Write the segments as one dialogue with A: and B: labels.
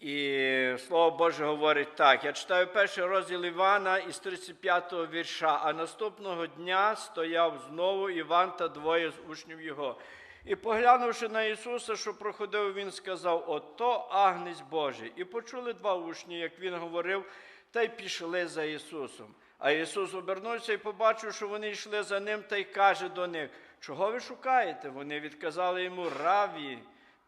A: І Слово Боже говорить так. Я читаю перший розділ Івана із 35-го вірша. А наступного дня стояв знову Іван та двоє з учнів його. І поглянувши на Ісуса, що проходив, він сказав: Ото агнець Божий. І почули два учні, як він говорив, та й пішли за Ісусом. А Ісус обернувся і побачив, що вони йшли за ним, та й каже до них: Чого ви шукаєте? Вони відказали йому раві.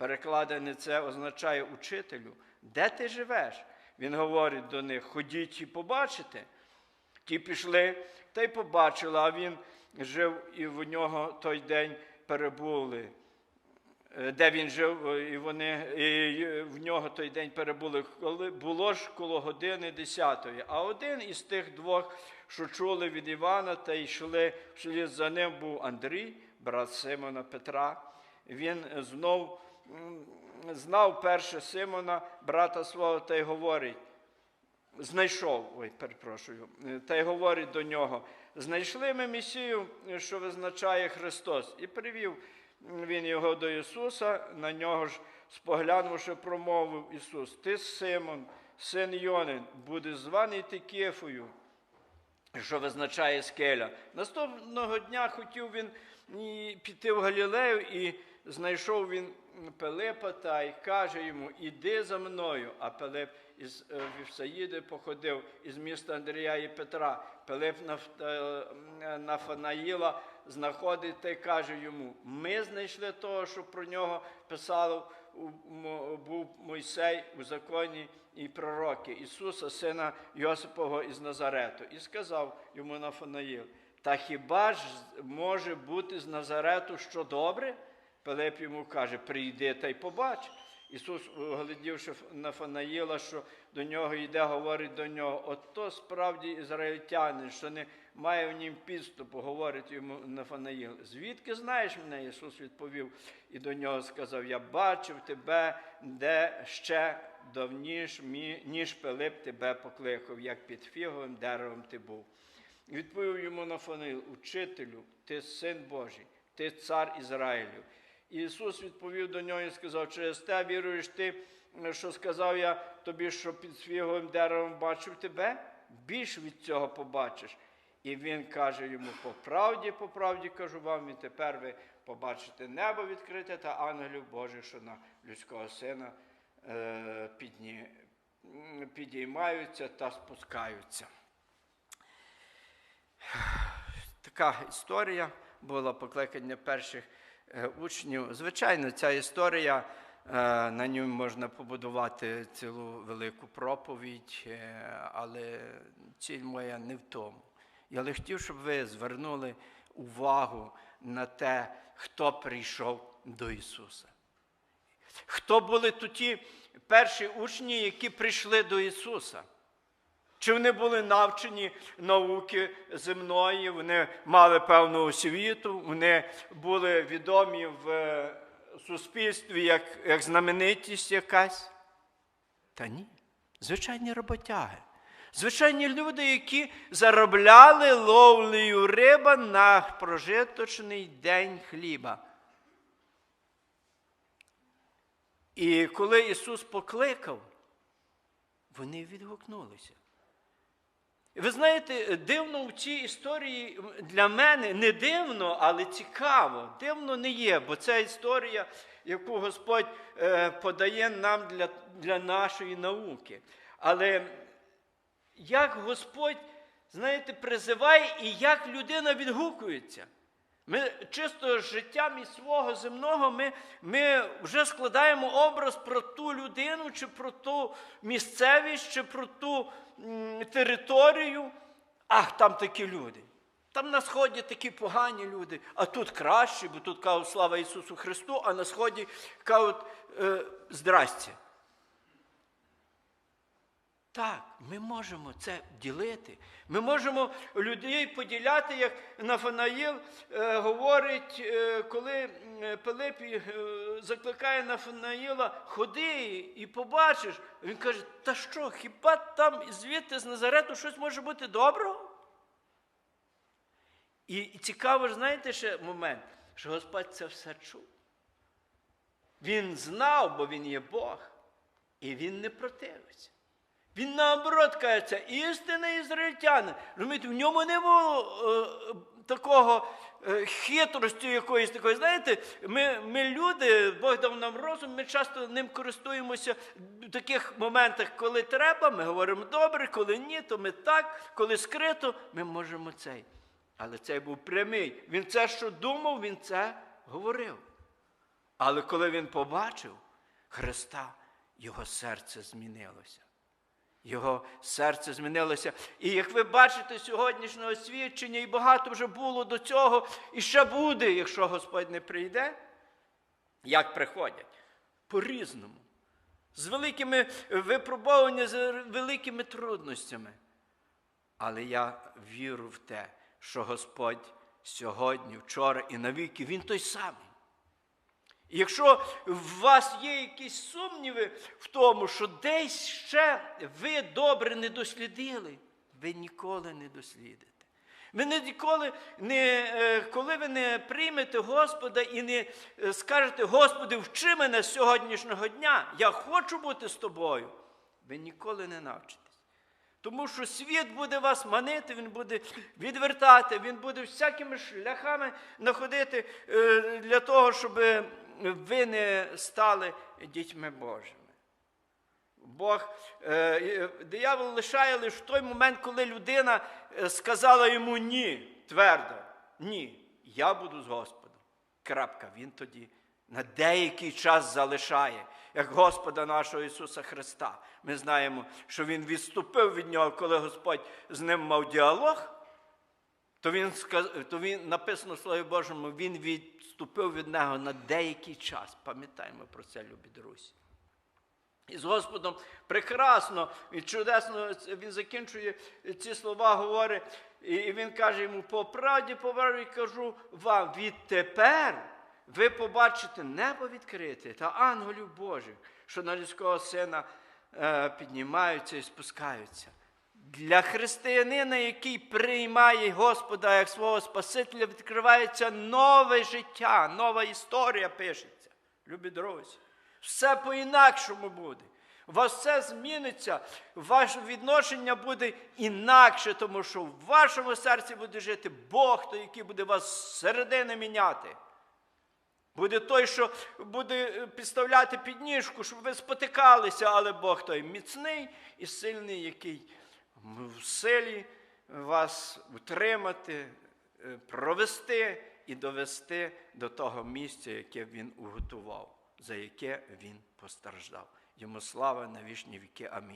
A: Перекладене це означає учителю. Де ти живеш? Він говорить до них: ходіть і побачите. Ті пішли та й побачили, а він жив і в нього той день перебули. Е, Де він жив, е, і вони і в нього той день перебули, коли було ж коло години десятої. А один із тих двох, що чули від Івана та йшли вслід за ним, був Андрій, брат Симона Петра. Він знов знав перше Симона, брата свого, та й говорить. Знайшов, ой, перепрошую, е, та й говорить до нього: знайшли ми Месію, що визначає Христос, і привів він його до Ісуса, на нього ж споглянувши, промовив Ісус: Ти Симон, син Йонин, будеш званий ти Кефою, що визначає скеля. Наступного дня хотів він піти в Галілею, і знайшов він Пилипа та й каже йому: Іди за мною. А Пилип із е, Вівсаїди походив із міста Андрія і Петра. Пилип е, Нафанаїла знаходить та й каже йому: Ми знайшли того, що про нього мо- був Мойсей у законі і пророки Ісуса, сина Йосипового із Назарету. І сказав йому Нафанаїл: Та хіба ж може бути з Назарету що добре? Пилип йому каже: Прийди та й побач. Ісус, глядівши Нафанаїла, що до нього йде, говорить до нього: ото справді ізраїльтянин, що не має в нім підступу, говорить йому Нафанаїл. Звідки знаєш мене? Ісус відповів і до нього сказав: Я бачив тебе, де ще давніш, ніж Пилип тебе покликав, як під фіговим деревом ти був. Відповів йому Нафанаїл, учителю, ти син Божий, ти цар Ізраїлю. Ісус відповів до нього і сказав, через те віруєш ти, що сказав я тобі, що під фіговим деревом бачив тебе, більш від цього побачиш. І він каже йому: по правді, по правді кажу вам, і тепер ви побачите небо відкрите та ангелів Божих, що на людського сина е, підні, підіймаються та спускаються. Така історія була покликання перших учнів. Звичайно, ця історія, е, на ній можна побудувати цілу велику проповідь, е, але ціль моя не в тому. Я лише хотів, щоб ви звернули увагу на те, хто прийшов до Ісуса. Хто були ті перші учні, які прийшли до Ісуса? Чи вони були навчені науки земної, вони мали певну освіту, вони були відомі в е, суспільстві як, як знаменитість якась? Та ні. Звичайні роботяги. Звичайні люди, які заробляли ловлею риба на прожиточний день хліба. І коли Ісус покликав, вони відгукнулися. Ви знаєте, дивно в цій історії для мене не дивно, але цікаво. Дивно не є, бо це історія, яку Господь е, подає нам для, для нашої науки. Але як Господь, знаєте, призиває і як людина відгукується. Ми чисто життям і свого земного ми, ми вже складаємо образ про ту людину, чи про ту місцевість, чи про ту територію. Ах, там такі люди. Там на сході такі погані люди, а тут кращі, бо тут кажуть слава Ісусу Христу, а на сході кажуть е, здрасте. Так, ми можемо це ділити. Ми можемо людей поділяти, як Нафанаїл е, говорить, е, коли Пилип е, закликає Нафанаїла, ходи і побачиш. Він каже, та що, хіба там звідти з Назарету щось може бути доброго? І, і цікаво, знаєте ще момент, що Господь це все чув. Він знав, бо він є Бог. І він не противиться. Він наоборот кається, істинний ізраїльтянин. Розумієте, в ньому не було е, такого е, хитрості якоїсь такої. Знаєте, ми, ми люди, Бог дав нам розум, ми часто ним користуємося в таких моментах, коли треба, ми говоримо добре, коли ні, то ми так, коли скрито, ми можемо цей. Але цей був прямий. Він це, що думав, він це говорив. Але коли він побачив Христа, його серце змінилося. Його серце змінилося. І як ви бачите сьогоднішнього свідчення, і багато вже було до цього, і ще буде, якщо Господь не прийде, як приходять? По-різному. З великими випробуваннями, з великими трудностями. Але я вірю в те, що Господь сьогодні, вчора і навіки, Він той самий. Якщо у вас є якісь сумніви в тому, що десь ще ви добре не дослідили, ви ніколи не дослідите. Ви ніколи не, е, коли ви не приймете Господа і не е, скажете, Господи, вчи мене з сьогоднішнього дня, я хочу бути з тобою, ви ніколи не навчитесь. Тому що світ буде вас манити, він буде відвертати, він буде всякими шляхами находити е, для того, щоб ви не стали дітьми Божими. Бог, е, е, диявол лишає лише в той момент, коли людина е, сказала йому ні, твердо, ні, я буду з Господом. Крапка, він тоді на деякий час залишає, як Господа нашого Ісуса Христа. Ми знаємо, що Він відступив від нього, коли Господь з ним мав діалог. То він, то він написано в Слові Божому, він відступив від нього на деякий час. Пам'ятаємо про це, любі друзі. І з Господом прекрасно і чудесно він закінчує ці слова, говорить, і він каже йому: по правді, по кажу вам, відтепер ви побачите небо відкрите та ангелів Божих, що на людського сина е, піднімаються і спускаються. Для християнина, який приймає Господа як свого Спасителя, відкривається нове життя, нова історія пишеться. Любі друзі, все по-інакшому буде. У вас все зміниться, ваше відношення буде інакше, тому що в вашому серці буде жити Бог, той, який буде вас зсередини міняти. Буде той, що буде е, підставляти підніжку, щоб ви спотикалися, але Бог той міцний і сильний, який в силі вас утримати, е, провести і довести до того місця, яке він уготував, за яке він постраждав. Йому слава на вічні віки. Амінь.